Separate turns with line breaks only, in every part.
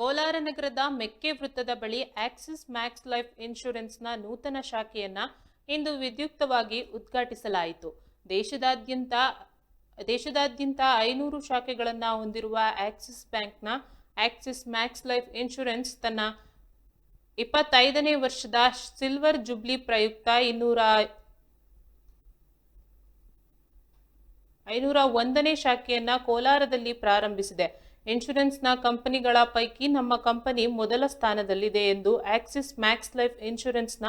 ಕೋಲಾರ ನಗರದ ಮೆಕ್ಕೆ ವೃತ್ತದ ಬಳಿ ಆಕ್ಸಿಸ್ ಮ್ಯಾಕ್ಸ್ ಲೈಫ್ ಇನ್ಶೂರೆನ್ಸ್ನ ನೂತನ ಶಾಖೆಯನ್ನು ಇಂದು ವಿದ್ಯುಕ್ತವಾಗಿ ಉದ್ಘಾಟಿಸಲಾಯಿತು. ದೇಶದಾದ್ಯಂತ ದೇಶದಾದ್ಯಂತ ಐನೂರು ಶಾಖೆಗಳನ್ನು ಹೊಂದಿರುವ ಆಕ್ಸಿಸ್ ಬ್ಯಾಂಕ್ನ ಆಕ್ಸಿಸ್ ಮ್ಯಾಕ್ಸ್ ಲೈಫ್ ಇನ್ಶೂರೆನ್ಸ್ ತನ್ನ ಇಪ್ಪತ್ತೈದನೇ ವರ್ಷದ ಸಿಲ್ವರ್ ಜುಬ್ಲಿ ಪ್ರಯುಕ್ತ ಇನ್ನೂರ ಐನೂರ ಒಂದನೇ ಶಾಖೆಯನ್ನು ಕೋಲಾರದಲ್ಲಿ ಪ್ರಾರಂಭಿಸಿದೆ. ಇನ್ಶೂರೆನ್ಸ್ನ ಕಂಪನಿಗಳ ಪೈಕಿ ನಮ್ಮ ಕಂಪನಿ ಮೊದಲ ಸ್ಥಾನದಲ್ಲಿದೆ ಎಂದು ಆಕ್ಸಿಸ್ ಮ್ಯಾಕ್ಸ್ ಲೈಫ್ ಇನ್ಶೂರೆನ್ಸ್ನ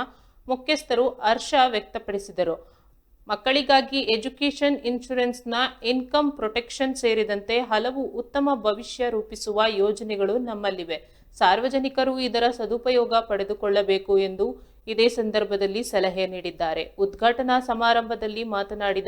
ಮುಖ್ಯಸ್ಥರು ಹರ್ಷ ವ್ಯಕ್ತಪಡಿಸಿದರು. ಮಕ್ಕಳಿಗಾಗಿ ಎಜುಕೇಷನ್ ಇನ್ಶೂರೆನ್ಸ್ನ ಇನ್ಕಮ್ ಪ್ರೊಟೆಕ್ಷನ್ ಸೇರಿದಂತೆ ಹಲವು ಉತ್ತಮ ಭವಿಷ್ಯ ರೂಪಿಸುವ ಯೋಜನೆಗಳು ನಮ್ಮಲ್ಲಿವೆ. ಸಾರ್ವಜನಿಕರು ಇದರ ಸದುಪಯೋಗ ಪಡೆದುಕೊಳ್ಳಬೇಕು ಎಂದು ಇದೇ ಸಂದರ್ಭದಲ್ಲಿ ಸಲಹೆ ನೀಡಿದ್ದಾರೆ. ಉದ್ಘಾಟನಾ ಸಮಾರಂಭದಲ್ಲಿ ಮಾತನಾಡಿದ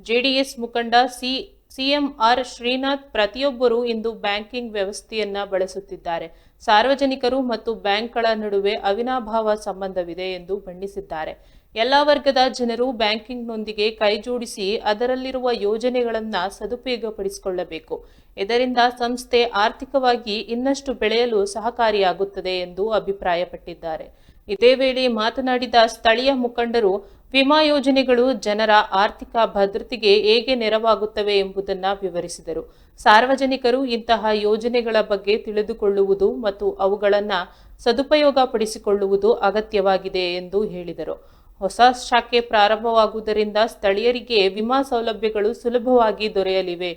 ಜೆಡಿಎಸ್ ಮುಖಂಡ ಸಿ ಸಿಎಂಆರ್ ಶ್ರೀನಾಥ್ ಪ್ರತಿಯೊಬ್ಬರೂ ಇಂದು ಬ್ಯಾಂಕಿಂಗ್ ವ್ಯವಸ್ಥೆಯನ್ನ ಬಳಸುತ್ತಿದ್ದಾರೆ. ಸಾರ್ವಜನಿಕರು ಮತ್ತು ಬ್ಯಾಂಕ್ಗಳ ನಡುವೆ ಅವಿನಾಭಾವ ಸಂಬಂಧವಿದೆ ಎಂದು ಬಣ್ಣಿಸಿದ್ದಾರೆ. ಎಲ್ಲ ವರ್ಗದ ಜನರು ಬ್ಯಾಂಕಿಂಗ್ನೊಂದಿಗೆ ಕೈಜೋಡಿಸಿ ಅದರಲ್ಲಿರುವ ಯೋಜನೆಗಳನ್ನು ಸದುಪಯೋಗಪಡಿಸಿಕೊಳ್ಳಬೇಕು. ಇದರಿಂದ ಸಂಸ್ಥೆ ಆರ್ಥಿಕವಾಗಿ ಇನ್ನಷ್ಟು ಬೆಳೆಯಲು ಸಹಕಾರಿಯಾಗುತ್ತದೆ ಎಂದು ಅಭಿಪ್ರಾಯಪಟ್ಟಿದ್ದಾರೆ. ಇದೇ ವೇಳೆ ಮಾತನಾಡಿದ ಸ್ಥಳೀಯ ಮುಖಂಡರು ವಿಮಾ ಯೋಜನೆಗಳು ಜನರ ಆರ್ಥಿಕ ಭದ್ರತೆಗೆ ಹೇಗೆ ನೆರವಾಗುತ್ತವೆ ಎಂಬುದನ್ನು ವಿವರಿಸಿದರು. ಸಾರ್ವಜನಿಕರು ಇಂತಹ ಯೋಜನೆಗಳ ಬಗ್ಗೆ ತಿಳಿದುಕೊಳ್ಳುವುದು ಮತ್ತು ಅವುಗಳನ್ನು ಸದುಪಯೋಗಪಡಿಸಿಕೊಳ್ಳುವುದು ಅಗತ್ಯವಾಗಿದೆ ಎಂದು ಹೇಳಿದರು. ಹೊಸ ಶಾಖೆ ಪ್ರಾರಂಭವಾಗುವುದರಿಂದ ಸ್ಥಳೀಯರಿಗೆ ವಿಮಾ ಸೌಲಭ್ಯಗಳು ಸುಲಭವಾಗಿ ದೊರೆಯಲಿವೆ.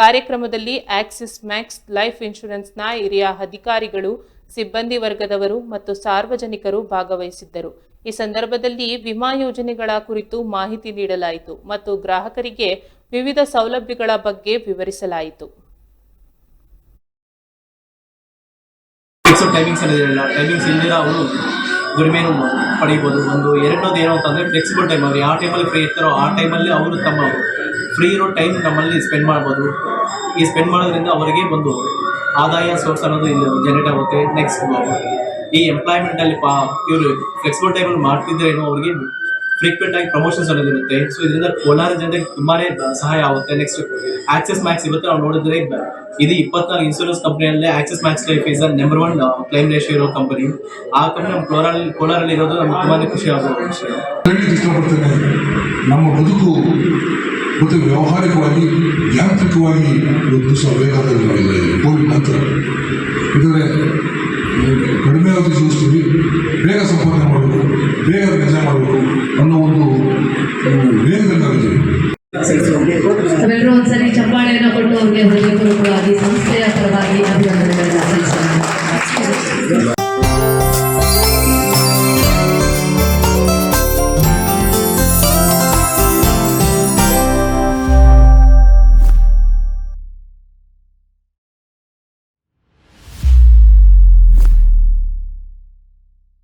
ಕಾರ್ಯಕ್ರಮದಲ್ಲಿ ಆಕ್ಸಿಸ್ ಮ್ಯಾಕ್ಸ್ ಲೈಫ್ ಇನ್ಶೂರೆನ್ಸ್ನ ಹಿರಿಯ ಅಧಿಕಾರಿಗಳು, ಸಿಬ್ಬಂದಿ ವರ್ಗದವರು ಮತ್ತು ಸಾರ್ವಜನಿಕರು ಭಾಗವಹಿಸಿದ್ದರು. ಈ ಸಂದರ್ಭದಲ್ಲಿ ವಿಮಾ ಯೋಜನೆಗಳ ಕುರಿತು ಮಾಹಿತಿ ನೀಡಲಾಯಿತು ಮತ್ತು ಗ್ರಾಹಕರಿಗೆ ವಿವಿಧ ಸೌಲಭ್ಯಗಳ ಬಗ್ಗೆ ವಿವರಿಸಲಾಯಿತು.
ಟೈಮಿಂಗ್ಸ್ ಪಡಿಬೋದು. ಒಂದು ಎರಡನೇದು ಏನು ಅಂತಂದರೆ ಫ್ಲೆಕ್ಸಿಬಲ್ ಟೈಮ್ ಅವ್ರು ಯಾವ ಟೈಮಲ್ಲಿ ಫ್ರೀ ಇರ್ತಾರೋ ಆ ಟೈಮಲ್ಲಿ ಅವರು ತಮ್ಮ ಫ್ರೀ ಇರೋ ಟೈಮ್ ನಮ್ಮಲ್ಲಿ ಸ್ಪೆಂಡ್ ಮಾಡ್ಬೋದು. ಈ ಸ್ಪೆಂಡ್ ಮಾಡೋದ್ರಿಂದ ಅವರಿಗೆ ಒಂದು ಆದಾಯ ಸೋರ್ಸ್ ಅನ್ನೋದು ಇಲ್ಲಿ ಜನರೇಟ್ ಆಗುತ್ತೆ. ನೆಕ್ಸ್ಟ್ ಈ ಎಂಪ್ಲಾಯ್ಮೆಂಟಲ್ಲಿ ಪಾ, ಇವರು ಫ್ಲೆಕ್ಸಿಬಲ್ ಟೈಮಲ್ಲಿ ಮಾಡ್ತಿದ್ರೇನು ಅವ್ರಿಗೆ ಫ್ರೀಕ್ವೆಂಟ್ ಆಗಿ ಪ್ರಮೋಷನ್ಸ್ ಅನ್ನೋದಿರುತ್ತೆ ಸೊ ಇದರಿಂದ ಕೋಲಾರ ಜನರಿಗೆ ತುಂಬಾ ಸಹಾಯ ಆಗುತ್ತೆ. ನೆಕ್ಸ್ಟ್ ಆಕ್ಸೆಸ್ ಮ್ಯಾಕ್ಸ್ ಇವತ್ತು ನಾವು ನೋಡಿದ್ರೆ ಇದು ಇಪ್ಪತ್ನಾಲ್ಕು insurance ಕಂಪನಿಯಲ್ಲೇ Axis Max Life is number one claim ratio ಇರೋ ಕಂಪನಿ ಆ ಕಂಪನಿ ನಮ್ಮ ಕೋಲಾರಲ್ಲಿ ಕೋಲಾರಲ್ಲಿ ಇರೋದು ನಮ್ಗೆ ತುಂಬಾ ಖುಷಿ ಆಗುವ ವಿಷಯ
ನಮ್ಮ ಬದುಕು ಮತ್ತು ವ್ಯಾವಹಾರಿಕವಾಗಿ, ಯಾಂತ್ರಿಕವಾಗಿ ರೂಪಿಸುವ ವೇಗದಲ್ಲಿ ನಾವೆಲ್ಲ ಇದೆ ಕೋವಿಡ್ ನಂತರ. ಕಡಿಮೆ ಆಗಿ ಬೇಗ ಸಂಪಾದನೆ ಮಾಡಬೇಕು, ಬೇಗ ಕೆಲಸ ಮಾಡಬೇಕು ಅನ್ನೋ ಒಂದು ವೇಗದಲ್ಲಿ ನಾವಿದ್ದೀವಿ
ಅವೆಲ್ಲರೂ ಒಂದ್ಸರಿ ಚಪ್ಪಾಳೆಯನ್ನು ಕೊಟ್ಟು ಅವರಿಗೆ ಹೃದಯಪೂರ್ವಕವಾಗಿ ಸಂಸ್ಥೆಯ ಪರವಾಗಿ ಅಭಿನಂದನೆ.